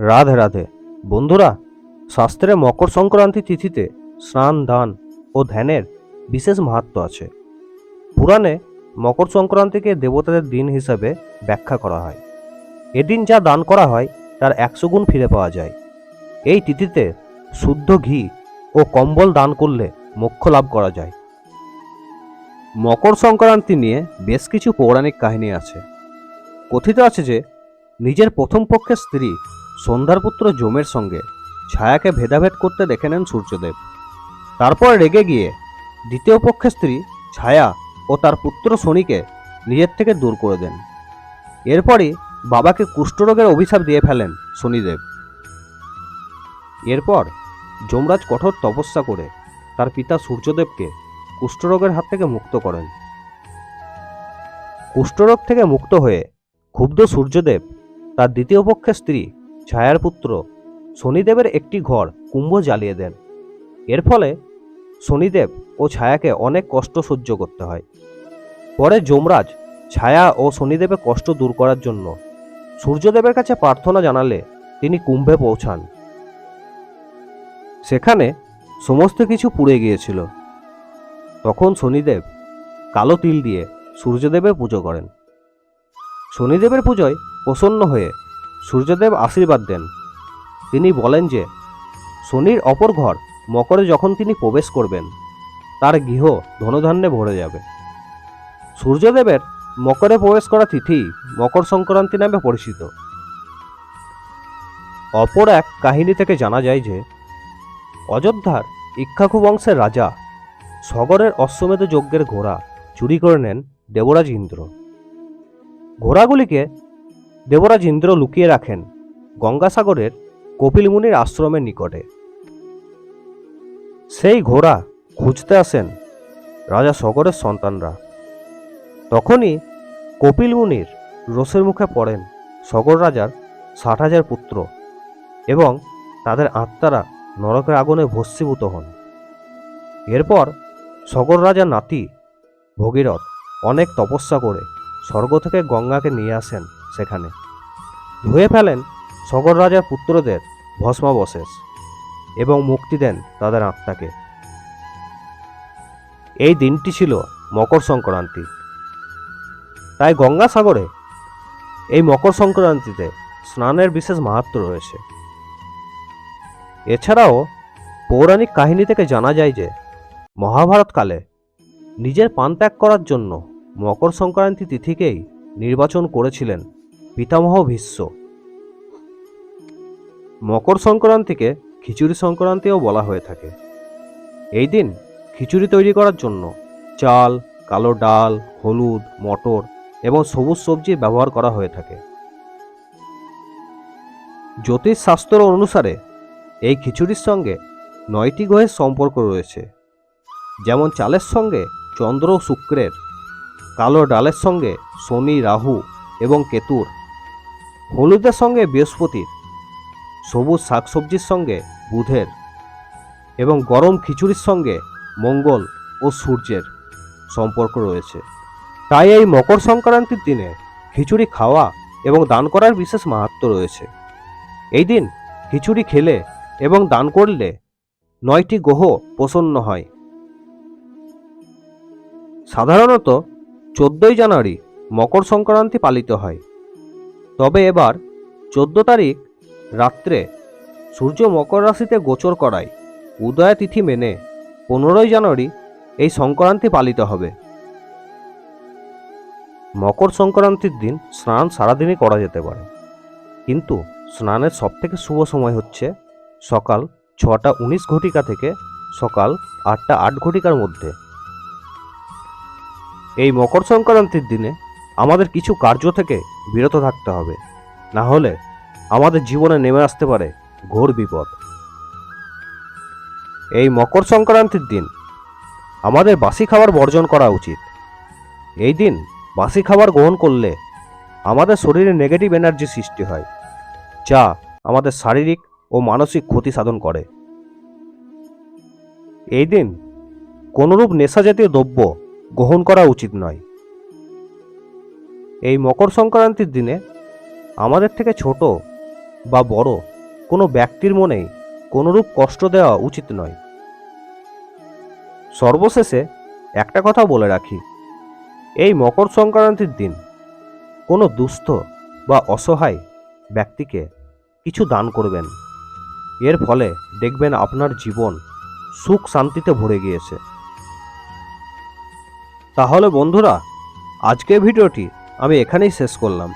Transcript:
রাধে রাধে। বন্ধুরা, শাস্ত্রে মকর সংক্রান্তি তিথিতে স্নান, দান ও ধ্যানের বিশেষ মাহাত্ম আছে। পুরাণে মকর সংক্রান্তিকে দেবতাদের দিন হিসাবে ব্যাখ্যা করা হয়। এদিন যা দান করা হয়, তার একশো গুণ ফিরে পাওয়া যায়। এই তিথিতে শুদ্ধ ঘি ও কম্বল দান করলে মোক্ষ লাভ করা যায়। মকর সংক্রান্তি নিয়ে বেশ কিছু পৌরাণিক কাহিনী আছে। কথিত আছে যে, নিজের প্রথম পক্ষের স্ত্রী সন্ধ্যার পুত্র জমের সঙ্গে ছায়াকে ভেদাভেদ করতে দেখে নেন সূর্যদেব। তারপর রেগে গিয়ে দ্বিতীয় পক্ষের স্ত্রী ছায়া ও তার পুত্র শনিকে নিজের থেকে দূর করে দেন। এরপরই বাবাকে কুষ্ঠরোগের অভিশাপ দিয়ে ফেলেন শনিদেব। এরপর যমরাজ কঠোর তপস্যা করে তার পিতা সূর্যদেবকে কুষ্ঠরোগের হাত থেকে মুক্ত করেন। কুষ্ঠরোগ থেকে মুক্ত হয়ে ক্ষুব্ধ সূর্যদেব তার দ্বিতীয় পক্ষের স্ত্রী ছায়ার পুত্র শনিদেবের একটি ঘর কুম্ভ জ্বালিয়ে দেন। এর ফলে শনিদেব ও ছায়াকে অনেক কষ্ট সহ্য করতে হয়। পরে যমরাজ ছায়া ও শনিদেবের কষ্ট দূর করার জন্য সূর্যদেবের কাছে প্রার্থনা জানালে তিনি কুম্ভে পৌঁছান। সেখানে সমস্ত কিছু পুড়ে গিয়েছিল। তখন শনিদেব কালো তিল দিয়ে সূর্যদেবের পুজো করেন। শনিদেবের পুজোয় প্রসন্ন হয়ে সূর্যদেব আশীর্বাদ দেন। তিনি বলেন যে, শনির অপর ঘর মকরে যখন তিনি প্রবেশ করবেন, তার গৃহ ধনধান্যে ভরে যাবে। সূর্যদেবের মকরে প্রবেশ করা তিথি মকর সংক্রান্তি নামে পরিচিত। অপর এক কাহিনী থেকে জানা যায় যে, অযোধ্যার ইক্ষাকু বংশের রাজা সগরের অশ্বমেধ যজ্ঞের ঘোড়া চুরি করে নেন দেবরাজ ইন্দ্র। ঘোড়াগুলিকে দেবরাজ ইন্দ্র লুকিয়ে রাখেন গঙ্গাসাগরের কপিল মুনির আশ্রমের নিকটে। সেই ঘোড়া খুঁজতে আসেন রাজা সগরের সন্তানরা। তখনই কপিল মুনির রোষের মুখে পড়েন সগর রাজার ষাট হাজার পুত্র এবং তাদের আত্মারা নরকের আগুনে ভস্মীভূত হন। এরপর সগর রাজার নাতি ভগীরথ অনেক তপস্যা করে স্বর্গ থেকে গঙ্গাকে নিয়ে আসেন সেখানে। ধুয়ে ফেলেন সগর রাজার পুত্রদের ভস্মাবশেষ এবং মুক্তি দেন তাদের আত্মাকে। এই দিনটি ছিল মকর সংক্রান্তি। তাই গঙ্গাসাগরে এই মকর সংক্রান্তিতে স্নানের বিশেষ মাহাত্ম রয়েছে। এছাড়াও পৌরাণিক কাহিনী থেকে জানা যায় যে মহাভারতকালে নিজের পান ত্যাগ করার জন্য মকর সংক্রান্তি তিথিকেই নির্বাচন করেছিলেন পিতামহ ভীষ্ম। মকর সংক্রান্তিকে খিচুড়ি সংক্রান্তিও বলা হয়ে থাকে। এই দিন খিচুড়ি তৈরি করার জন্য চাল, কালো ডাল, হলুদ, মটর এবং সবুজ সবজি ব্যবহার করা হয়ে থাকে। জ্যোতিষশাস্ত্র অনুসারে এই খিচুড়ির সঙ্গে নয়টি গ্রহের সম্পর্ক রয়েছে। যেমন চালের সঙ্গে চন্দ্র শুক্রের, কালো ডালের সঙ্গে শনি, রাহু এবং কেতুর হলুদের সঙ্গে বৃহস্পতির, সবুজ শাকসবজির সঙ্গে বুধের এবং গরম খিচুড়ির সঙ্গে মঙ্গল ও সূর্যের সম্পর্ক রয়েছে। তাই এই মকর সংক্রান্তির দিনে খিচুড়ি খাওয়া এবং দান করার বিশেষ মাহাত্ম রয়েছে। এই দিন খিচুড়ি খেলে এবং দান করলে নয়টি গ্রহ প্রসন্ন হয়। সাধারণত চোদ্দই জানুয়ারি মকর সংক্রান্তি পালিত হয়। তবে এবার চোদ্দ তারিখ রাত্রে সূর্য মকর রাশিতে গোচর করায় উদয় তিথি মেনে পনেরোই জানুয়ারি এই সংক্রান্তি পালিত হবে। মকর সংক্রান্তির দিন স্নান সারাদিনই করা যেতে পারে। কিন্তু স্নানের সবথেকে শুভ সময় হচ্ছে সকাল ছটা উনিশ ঘটিকা থেকে সকাল আটটা আট ঘটিকার মধ্যে। এই মকর সংক্রান্তির দিনে আমাদের কিছু কার্য থেকে বিরত থাকতে হবে। না হলে আমাদের জীবনে নেমে আসতে পারে ঘোর বিপদ। এই মকর সংক্রান্তির দিন আমাদের বাসি খাবার বর্জন করা উচিত। এই দিন বাসি খাবার গ্রহণ করলে আমাদের শরীরে নেগেটিভ এনার্জি সৃষ্টি হয়, যা আমাদের শারীরিক ও মানসিক ক্ষতি সাধন করে। এই দিন কোনরূপ নেশাজাতীয় দ্রব্য গ্রহণ করা উচিত নয়। এই মকর সংক্রান্তির দিনে আমাদের থেকে ছোট বা বড় কোনো ব্যক্তির মনে কোনোরূপ কষ্ট দেওয়া উচিত নয়। সর্বশেষে একটা কথা বলে রাখি, এই মকর সংক্রান্তির দিন কোনো দুস্থ বা অসহায় ব্যক্তিকে কিছু দান করবেন। এর ফলে দেখবেন আপনার জীবন সুখ শান্তিতে ভরে গিয়েছে। তাহলে বন্ধুরা, আজকের ভিডিওটি আমি এখানেই শেষ করলাম।